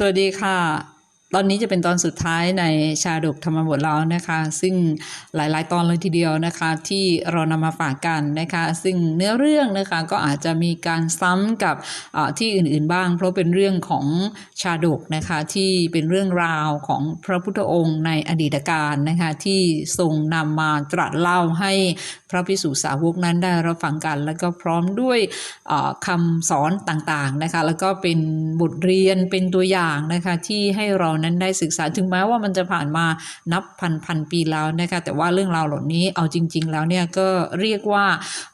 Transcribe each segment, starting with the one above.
สวัสดีค่ะ ตอนนี้จะเป็นตอนสุดท้ายในชาดกธรรมบทแล้วนะคะ ซึ่งหลายๆ ตอนเลยทีเดียวนะคะ ที่เรานำมาฝากกันนะคะ ซึ่งเนื้อเรื่องนะคะก็อาจจะมีการซ้ำกับที่อื่นๆบ้าง เพราะเป็นเรื่องของชาดกนะคะที่เป็นเรื่องราวของพระพุทธองค์ในอดีตการนะคะที่ทรงนำมาตรัสเล่าให้พระพิสุสาวกนั้นได้รับฟังกัน แล้วก็พร้อมด้วยอ่าคำสอนต่างๆนะคะแล้วก็เป็นบทเรียนเป็นตัวอย่างนะคะที่ให้เรานั้นได้ศึกษาถึงแม้ว่ามันจะผ่านมานับพันพันปีแล้วนะคะแต่ว่าเรื่องราวเหล่านี้เอาจริง ๆ แล้วเนี่ยก็เรียกว่า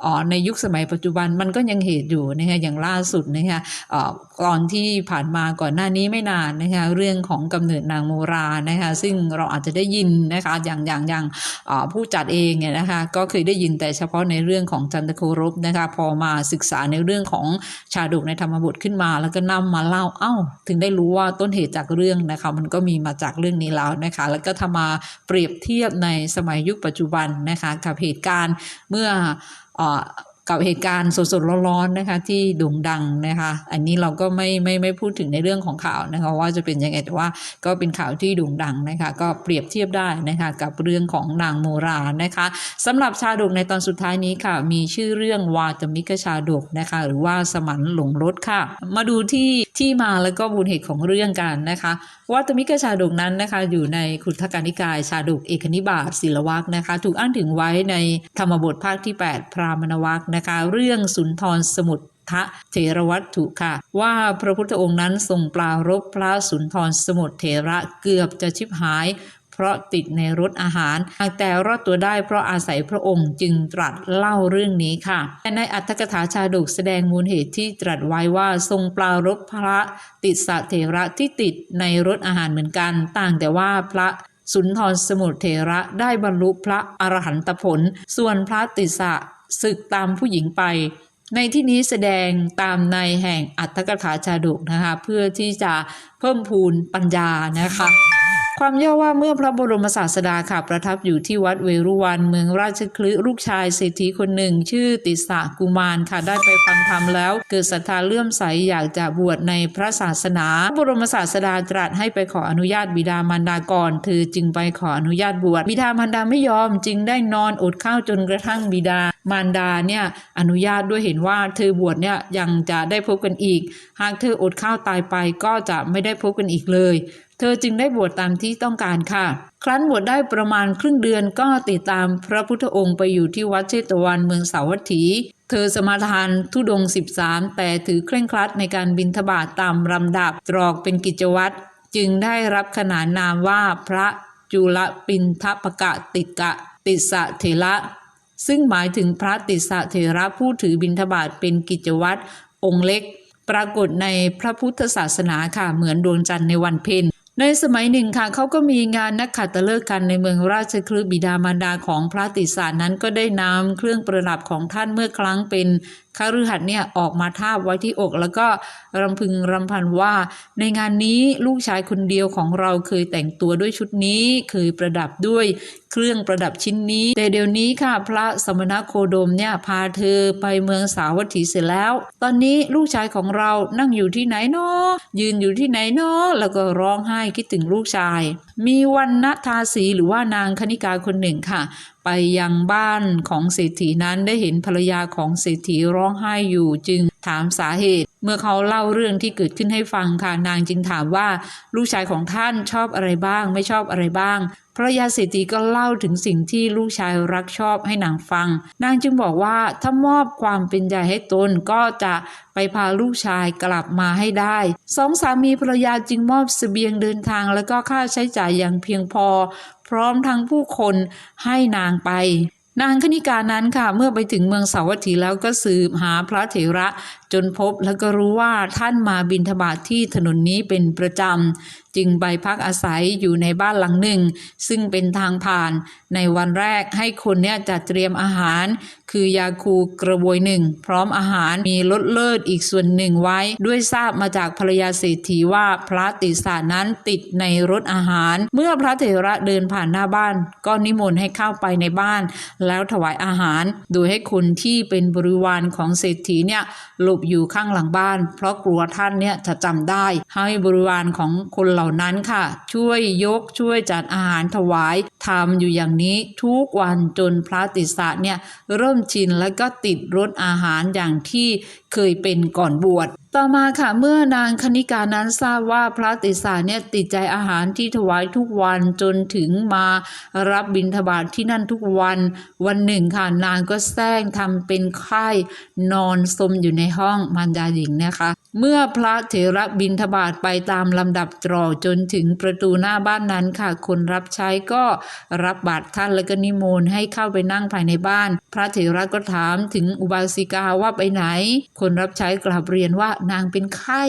อ๋อในยุคสมัยปัจจุบันมันก็ยังเหตุอยู่นะคะอย่างล่าสุดนะคะอ่อก่อนที่ผ่านมาก่อนหน้านี้ไม่นานนะคะเรื่องของกำเนิดนางโมรานะคะซึ่งเราอาจจะได้ยินนะคะอย่างอย่างอย่างผู้จัดเองเนี่ยนะคะก็เคยได้ยินแต่เฉพาะในเรื่องของจันทโครบนะคะพอมาศึกษาในเรื่องของชาดกในธรรมบทขึ้นมา แล้วก็นำมาเล่าเอ้า ถึงได้รู้ว่าต้นเหตุจากเรื่องนะคะมันก็มีมาจากเรื่องนี้แล้วนะคะ แล้วก็ทำมาเปรียบเทียบในสมัยยุคปัจจุบันนะคะกับเหตุการณ์เมื่อเกับเหตุการณ์สดๆร้อนๆนะคะที่โด่งดังนะคะ อันนี้เราก็ไม่ไม่ไม่พูดถึงในเรื่องของข่าวนะคะว่าจะเป็นยังไงแต่ว่าก็เป็นข่าวที่โด่งดังนะคะ ก็เปรียบเทียบได้นะคะกับเรื่องของนางโมรานะคะสำหรับชาดกในตอนสุดท้ายนี้ค่ะ มีชื่อเรื่องวาตมิกชาดกนะคะ หรือว่าสมันหลงรถค่ะ มาดูที่ที่มาแล้วก็มูลเหตุของเรื่องกันนะคะวัตมิกชาดกนั้นนะคะ อยู่ในขุทกานิกายชาดกเอกนิบาตศิลวักนะคะ ถูกอ้างถึงไว้ในธรรมบทภาคที่ 8 พรามณวักนะคะ เรื่องสุนทรสมุทรทะเถรวัตถุค่ะ ว่าพระพุทธองค์นั้นทรงปลารบพระสุนทรสมุทรเถระเกือบจะชิบหาย เพราะติดในรถอาหารหากแต่รอดตัวได้เพราะอาศัยพระองค์จึงตรัสเล่าเรื่องนี้ค่ะ แต่ในอัตถกถาชาดกแสดงมูลเหตุที่ตรัสไว้ว่าทรงปลารบพระติสสะเถระที่ติดในรถอาหารเหมือนกัน ต่างแต่ว่าพระสุนทรสมุทรเถระได้บรรลุพระอรหันตผล ส่วนพระติสสะศึกตามผู้หญิงไป ในที่นี้แสดงตามในแห่งอัตถกถาชาดกนะคะ เพื่อที่จะเพิ่มพูนปัญญานะคะ ความย่อว่าเมื่อพระบรมศาสดาค่ะประทับอยู่ที่วัดเวรุวันเมืองราชคลึลูกชายเศรษฐีคนหนึ่ง ชื่อติสะกุมารค่ะได้ไปฟังธรรมแล้ว เกิดศรัทธาเลื่อมใสอยากจะบวชในพระศาสนาพระบรมศาสดาตรัสให้ไปขออนุญาตบิดามารดาก่อนเธอจึงไปขออนุญาตบวชบิดามารดาไม่ยอมจึงได้นอนอดข้าวจนกระทั่งบิดามารดาเนี่ยอนุญาตด้วยเห็นว่าเธอบวชเนี่ยยังจะได้พบกันอีก หากเธออดข้าวตายไปก็จะไม่ได้พบกันอีกเลย เธอจึงได้บวชตามที่ต้องการค่ะ ครั้นบวชได้ประมาณครึ่งเดือนก็ติดตามพระพุทธองค์ไปอยู่ที่วัดเชตวันเมืองสาวัตถี เธอสมาทานทุดง 13 แต่ถือเคร่งครัดในการบินทบาทตามลำดับตรอกเป็นกิจวัตรจึงได้รับขนานนามว่าพระจุลปินทปกะติกะติสะเถระซึ่งหมายถึงพระติสสะเถระผู้ถือบิณฑบาตเป็นกิจวัตรองค์เล็ก ปรากฏในพระพุทธศาสนาค่ะเหมือนดวงจันทร์ในวันเพ็ญ ในสมัยหนึ่งค่ะเขาก็มีงานนักขัตฤกษ์กันในเมืองราชคลึบิดามารดาของพระติสสานั้นก็ได้นำเครื่องประดับของท่านเมื่อครั้งเป็น คฤหัสถ์เนี่ยออกมาทาบไว้ที่อกแล้วก็รำพึงรำพันว่า ในงานนี้ลูกชายคนเดียวของเราเคยแต่งตัวด้วยชุดนี้เคยประดับด้วยเครื่องประดับชิ้นนี้ แต่เดี๋ยวนี้ค่ะพระสมณโคดมเนี่ยพาเธอไปเมืองสาวัตถีเสร็จแล้ว ตอนนี้ลูกชายของเรานั่งอยู่ที่ไหนเนาะยืนอยู่ที่ไหนเนาะแล้วก็ร้องไห้คิดถึงลูกชายมีวันณทาสีหรือว่านางคณิกาคนหนึ่งค่ะ ไปยังบ้านของเศรษฐีนั้นได้เห็นภรรยาของเศรษฐีร้องไห้อยู่จึง ถามสาเหตุ เมื่อเขาเล่าเรื่องที่เกิดขึ้นให้ฟังค่ะนางจึงถามว่า ลูกชายของท่านชอบอะไรบ้าง ไม่ชอบอะไรบ้างภรรยาเศรษฐีก็เล่าถึงสิ่งที่ลูกชายรักชอบให้นางฟัง นางจึงบอกว่าถ้ามอบความเป็นใหญ่ให้ตนก็จะไปพาลูกชายกลับมาให้ได้ สองสามีภรรยาจึงมอบเสบียงเดินทางแล้วก็ค่าใช้จ่ายอย่างเพียงพอ พร้อมทั้งผู้คนให้นางไป นางคณิกานั้นค่ะ เมื่อไปถึงเมืองสาวัตถีแล้วก็สืบหาพระเถระจนพบแล้วก็รู้ว่าท่านมาบินทบาทที่ถนนนี้เป็นประจำ จึงไปพักอาศัยอยู่ในบ้านหลังหนึ่ง ซึ่งเป็นทางผ่านในวันแรกให้คนเนี่ยจัดเตรียมอาหาร คือยาคูกระบวยหนึ่ง พร้อมอาหารมีลดเลิศอีกส่วนหนึ่งไว้ ด้วยทราบมาจากภรรยาเศรษฐีว่าพระติสานั้นติดในรถอาหาร เมื่อพระเถระเดินผ่านหน้าบ้าน ก็นิมนต์ให้เข้าไปในบ้าน แล้วถวายอาหาร โดยให้คนที่เป็นบริวารของเศรษฐีเนี่ยหลบอยู่ข้างหลังบ้าน เพราะกลัวท่านเนี่ยจะจำได้ให้บริวารของคนเหล่านั้นค่ะ ช่วยยกช่วยจัดอาหารถวายทำอยู่อย่างนี้ทุกวันจนพระติสะเนี่ยเริ่มชินแล้วก็ติดรสอาหารอย่างที่เคยเป็นก่อนบวชต่อมาค่ะเมื่อนางคณิกานั้นทราบว่าพระติสาเนี่ยติดใจอาหารที่ถวายทุกวันจนถึงมารับบิณฑบาตทที่นั่นทุกวัน วันหนึ่งค่ะนางก็แซงทำเป็นไข้นอนสมอยู่ในห้องมารดาหญิงนะคะ เมื่อพระเถระบิณฑบาตไปตามลำดับตรอจนถึงประตูหน้าบ้านนั้นค่ะ คนรับใช้ก็รับบาตรท่านแล้วก็นิมนต์ให้เข้าไปนั่งภายในบ้าน พระเถระก็ถามถึงอุบาสิกาว่าไปไหน คนรับใช้กลับเรียนว่านางเป็นไข้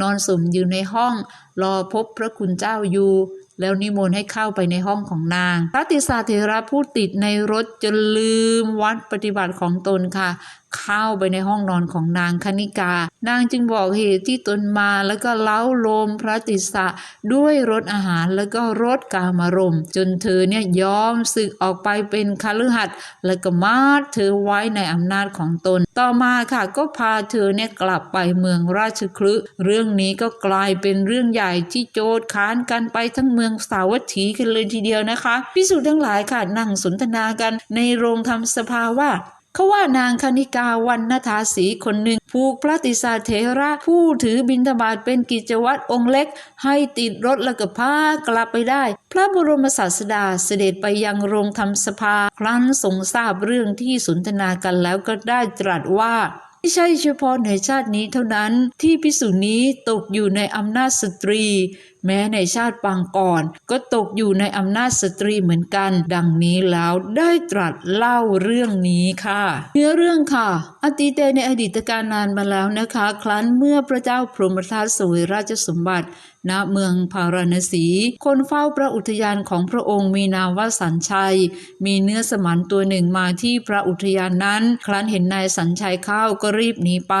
นอนสมอยู่ในห้อง รอพบพระคุณเจ้าอยู่แล้วนิมนต์ให้เข้าไปในห้องของนาง พระติสาเถระพูดติดในรถจนลืมวัดปฏิบัติของตนค่ะเข้าไปในห้องนอนของนางคณิกา นางจึงบอกเหตุที่ตนมาแล้วก็เล้าโลมพระติสะด้วยรสอาหารแล้วก็รสกามารม จนเธอเนี่ยยอมสึกออกไปเป็นคฤหัสถ์แล้วก็มาดเธอไว้ในอำนาจของตน ต่อมาค่ะก็พาเธอเนี่ยกลับไปเมืองราชคลึเรื่องนี้ก็กลายเป็นเรื่องใหญ่ที่โจดค้านกันไปทั้งเมืองสาวัตถีกันเลยทีเดียวนะคะ พิสูจน์ทั้งหลายค่ะนั่งสนทนากันในโรงธรรมสภาว่า เขาว่านางคณิกาวันนทาสีคนหนึ่งผูกพระติสาเถระผู้ถือบิณฑบาตเป็นกิจวัตรองค์เล็ก ให้ติดรถแล้วก็พากลับไปได้ พระบรมศาสดาเสด็จไปยังโรงธรรมสภา ครั้นทรงทราบเรื่องที่สนทนากันแล้วก็ได้ตรัสว่าไม่ใช่เฉพาะในชาตินี้เท่านั้นที่พิสุนี้ตกอยู่ในอำนาจสตรี แม้ในชาติปางก่อน ก็ตกอยู่ในอำนาจสตรีเหมือนกัน ดังนี้แล้วได้ตรัสเล่าเรื่องนี้ค่ะ เนื้อเรื่องค่ะ อติเตในอดีตการนานมาแล้วนะคะ ครั้นเมื่อพระเจ้าพรหมทัตสวยราชสมบัติณเมืองพาราณสี คนเฝ้าพระอุทยานของพระองค์มีนามว่าสัญชัย มีเนื้อสมันตัวหนึ่งมาที่พระอุทยานนั้น ครั้นเห็นนายสัญชัยเข้าก็รีบหนีไป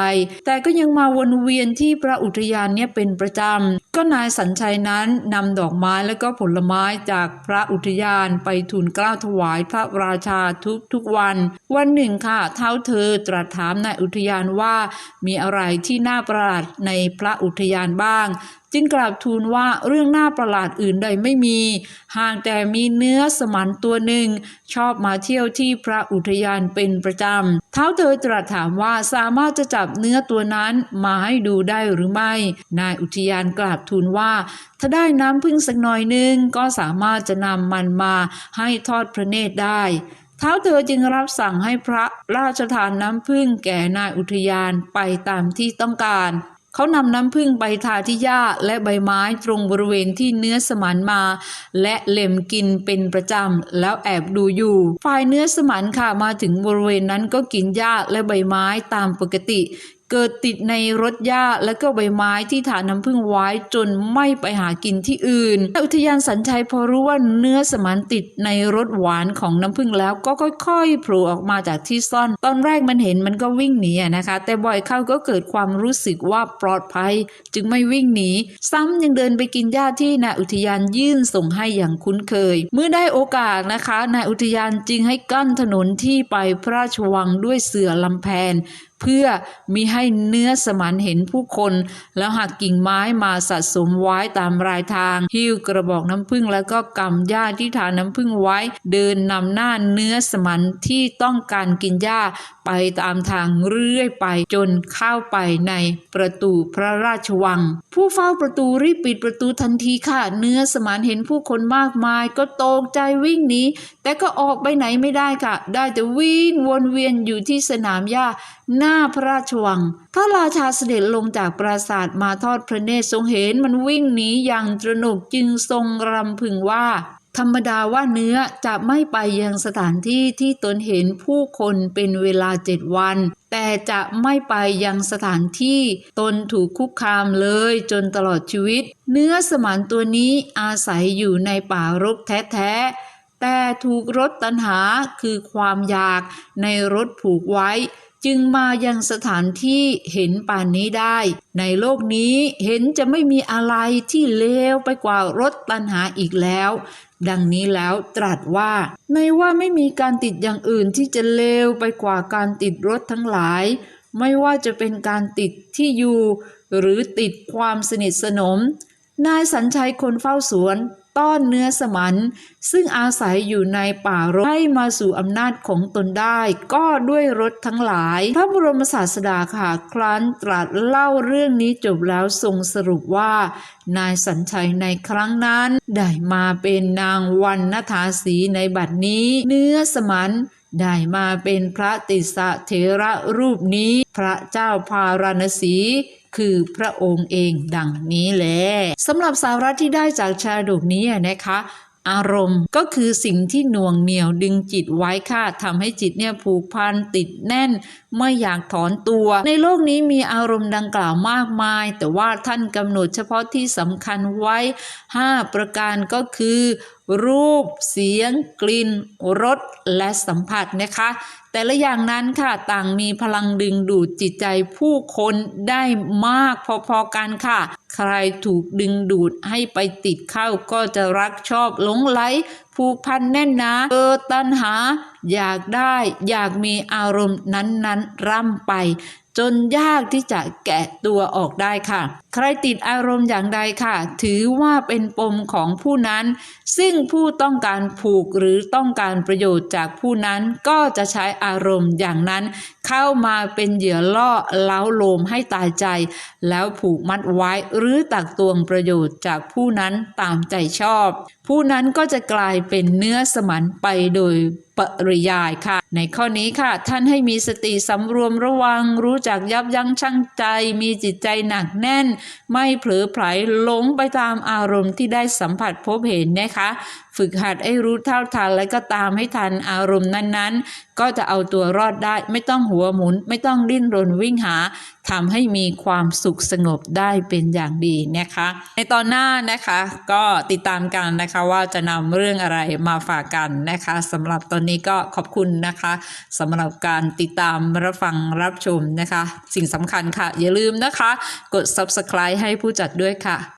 แต่ก็ยังมาวนเวียนที่พระอุทยานเนี่ยเป็นประจำ ก็นายสัญชัยนั้นนำดอกไม้และก็ผลไม้จากพระอุทยานไปทูลกล้าถวายพระราชาทุกทุกๆวัน วันหนึ่งค่ะ เท้าเธอตรัสถามนายอุทยานว่ามีอะไรที่น่าประหลาดในพระอุทยานบ้างจึงกราบทูลว่าเรื่องน่าประหลาดอื่นใดไม่มี ห่างแต่มีเนื้อสมันตัวหนึ่ง ชอบมาเที่ยวที่พระอุทยานเป็นประจำ เท้าเธอตรัสถามว่าสามารถจะจับเนื้อตัวนั้นมาให้ดูได้หรือไม่ นายอุทยานกราบทูลว่า ถ้าได้น้ำพึ่งสักหน่อยหนึ่งก็สามารถจะนำมันมาให้ทอดพระเนตรได้เท้าเธอจึงรับสั่งให้พระราชทานน้ำพึ่งแก่นายอุทยานไปตามที่ต้องการ เขานำน้ำผึ้งไปทาที่หญ้าและใบไม้ตรงบริเวณที่เนื้อสมันมา และเล็มกินเป็นประจำแล้วแอบดูอยู่ ฝ่ายเนื้อสมันค่ะมาถึงบริเวณนั้นก็กินหญ้าและใบไม้ตามปกติ เกิดติดในรถหญ้าและก็ใบไม้ที่ฐานน้ำผึ้งไว้จนไม่ไปหากินที่อื่นอุทยานสัญชัยพอรู้ว่าเนื้อสมันติดในรสหวานของน้ำผึ้งแล้วก็ค่อยๆโผล่ออกมาจากที่ซ่อน ตอนแรกมันเห็นมันก็วิ่งหนีนะคะ แต่บ่อยเข้าก็เกิดความรู้สึกว่าปลอดภัย จึงไม่วิ่งหนี ซ้ำยังเดินไปกินหญ้าที่นายอุทยานยื่นส่งให้อย่างคุ้นเคย เมื่อได้โอกาสนะคะนายอุทยานจึงให้กั้นถนนที่ไปพระราชวังด้วยเสื่อลำแพนเพื่อมีให้เนื้อสมันเห็นผู้คน แล้วหักกิ่งไม้มาสะสมไว้ตามรายทาง หิ้วกระบอกน้ำผึ้งแล้วก็กำหญ้าที่ทานน้ำผึ้งไว้ เดินนำหน้าเนื้อสมันที่ต้องการกินหญ้าไปตามทางเรื่อยไปจนเข้าไปในประตูพระราชวัง ผู้เฝ้าประตูรีบปิดประตูทันทีค่ะ เนื้อสมานเห็นผู้คนมากมาย ก็ตกใจวิ่งหนีแต่ก็ออกไปไหนไม่ได้ค่ะ ได้แต่วิ่งวนเวียนอยู่ที่สนามหญ้าหน้าพระราชวัง พระราชาเสด็จลงจากปราสาทมาทอดพระเนตรทรงเห็นมันวิ่งหนีอย่างตระหนกจึงทรงรำพึงว่า ธรรมดาว่าเนื้อจะไม่ไปยังสถานที่ที่ตนเห็นผู้คนเป็นเวลาเจ็ดวัน แต่จะไม่ไปยังสถานที่ตนถูกคุกคามเลยจนตลอดชีวิต เนื้อสมานตัวนี้อาศัยอยู่ในป่ารกแท้แต่ถูกรถตัณหาคือความอยากในรถผูกไว้ จึงมายังสถานที่เห็นป่านนี้ได้ ในโลกนี้เห็นจะไม่มีอะไรที่เลวไปกว่ารถตัณหาอีกแล้ว ดังนี้แล้วตรัสว่าในว่าไม่มีการติดอย่างอื่นที่จะเลวไปกว่าการติดรถทั้งหลาย ไม่ว่าจะเป็นการติดที่อยู่ หรือติดความสนิทสนม นายสัญชัยคนเฝ้าสวน ต้อนเนื้อสมัน ซึ่งอาศัยอยู่ในป่ารกให้มาสู่อำนาจของตนได้ ก็ด้วยรถทั้งหลาย พระบรมศาสดาค่ะครั้นตรัสเล่าเรื่องนี้จบแล้วทรงสรุปว่า นายสัญชัยในครั้งนั้น ได้มาเป็นนางวันนทาสีในบัดนี้ เนื้อสมันได้มาเป็นพระติสะเถระรูปนี้ พระเจ้าพาราณสี คือพระองค์เองดังนี้แหละสำหรับสาระที่ได้จากชาดกนี้นะคะอารมณ์ก็คือสิ่งที่หน่วงเหนี่ยวดึงจิตไว้ค่ะทำให้จิตเนี่ยผูกพันติดแน่น ไม่อยากถอนตัว ในโลกนี้มีอารมณ์ดังกล่าวมากมาย แต่ว่าท่านกำหนดเฉพาะที่สำคัญไว้ 5 ประการก็คือ รูป เสียง กลิ่น รส และสัมผัสนะคะ แต่ละอย่างนั้นค่ะต่างมีพลังดึงดูดจิตใจผู้คนได้มากพอๆกันค่ะ ใครถูกดึงดูดให้ไปติดเข้าก็จะรักชอบหลงไหลผูกพันแน่นนาเกิดตัณหา อยากได้ อยากมีอารมณ์นั้นๆ ร่ำไป จนยากที่จะแกะตัวออกได้ค่ะ ใครติดอารมณ์อย่างใดค่ะ ถือว่าเป็นปมของผู้นั้น ซึ่งผู้ต้องการผูกหรือต้องการประโยชน์จากผู้นั้นก็จะใช้อารมณ์อย่างนั้น เข้ามาเป็นเหยื่อล่อเล้าโลมให้ตายใจ แล้วผูกมัดไว้หรือตักตวงประโยชน์จากผู้นั้นตามใจชอบ ผู้นั้นก็จะกลายเป็นเนื้อสมันไปโดยปริยายค่ะ ในข้อนี้ค่ะ ท่านให้มีสติสำรวมระวัง รู้จักยับยั้งชั่งใจ มีจิตใจหนักแน่น ไม่เผลอไผลหลงไปตามอารมณ์ที่ได้สัมผัสพบเห็นนะคะ ฝึกหัดให้รู้เท่าทันและก็ตามให้ทันอารมณ์นั้นๆ ก็จะเอาตัวรอดได้ ไม่ต้องหัวหมุน ไม่ต้องดิ้นรนวิ่งหาทำให้มีความสุขสงบได้เป็นอย่างดีนะคะ ในตอนหน้านะคะก็ติดตามกันนะคะว่าจะนำเรื่องอะไรมาฝากกันนะคะสำหรับตอนนี้ก็ขอบคุณนะคะสำหรับการติดตามรับฟังรับชมนะคะ สิ่งสำคัญค่ะ อย่าลืมนะคะ กด subscribe ให้ผู้จัดด้วยค่ะ